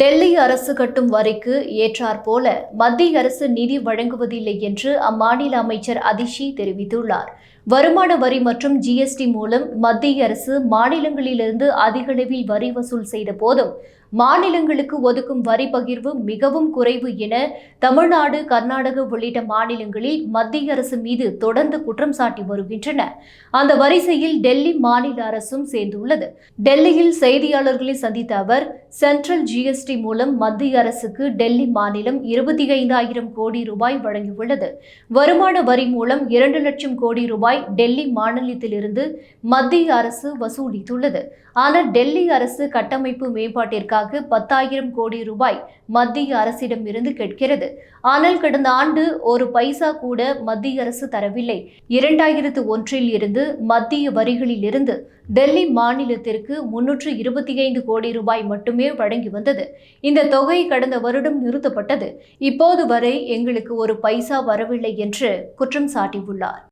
டெல்லி அரசு கட்டும் வரிக்கு ஏற்றாற்போல மத்திய அரசு நிதி வழங்குவதில்லை என்று அம்மாநில அமைச்சர் அதிஷி தெரிவித்துள்ளார். வருமான வரி மற்றும் ஜிஎஸ்டி மூலம் மத்திய அரசு மாநிலங்களிலிருந்து அதிகளவில் வரி வசூல் செய்த போதும் மாநிலங்களுக்கு ஒதுக்கும் வரி பகிர்வு மிகவும் குறைவு என தமிழ்நாடு கர்நாடக உள்ளிட்ட மாநிலங்களில் மத்திய அரசு மீது தொடர்ந்து குற்றம் சாட்டி வருகின்றன. அந்த வரிசையில் டெல்லி மாநில அரசும் சேர்ந்துள்ளது. டெல்லியில் செய்தியாளர்களை சந்தித்த அவர் சென்ட்ரல் ஜிஎஸ்டி மூலம் மத்திய அரசுக்கு டெல்லி மாநிலம் இருபத்தி ஐந்தாயிரம் கோடி ரூபாய் வழங்கியுள்ளது. வருமான வரி மூலம் இரண்டு லட்சம் கோடி ரூபாய் டெல்லி மாநிலத்திலிருந்து மத்திய அரசு வசூலித்துள்ளது. ஆனால் டெல்லி அரசு கட்டமைப்பு மேம்பாட்டிற்காக பத்தாயிரம் கோடி ரூபாய் மத்திய அரசிடம் இருந்து கேட்கிறது. ஆனால் கடந்த ஆண்டு ஒரு பைசா கூட மத்திய அரசு தரவில்லை. இரண்டாயிரத்து ஒன்றில் இருந்து மத்திய வரிகளில் இருந்து டெல்லி மாநிலத்திற்கு முன்னூற்று இருபத்தி ஐந்து கோடி ரூபாய் மட்டுமே வழங்கி வந்தது. இந்த தொகை கடந்த வருடம் நிறுத்தப்பட்டது. இப்போது வரை எங்களுக்கு ஒரு பைசா வரவில்லை என்று குற்றம் சாட்டியுள்ளார்.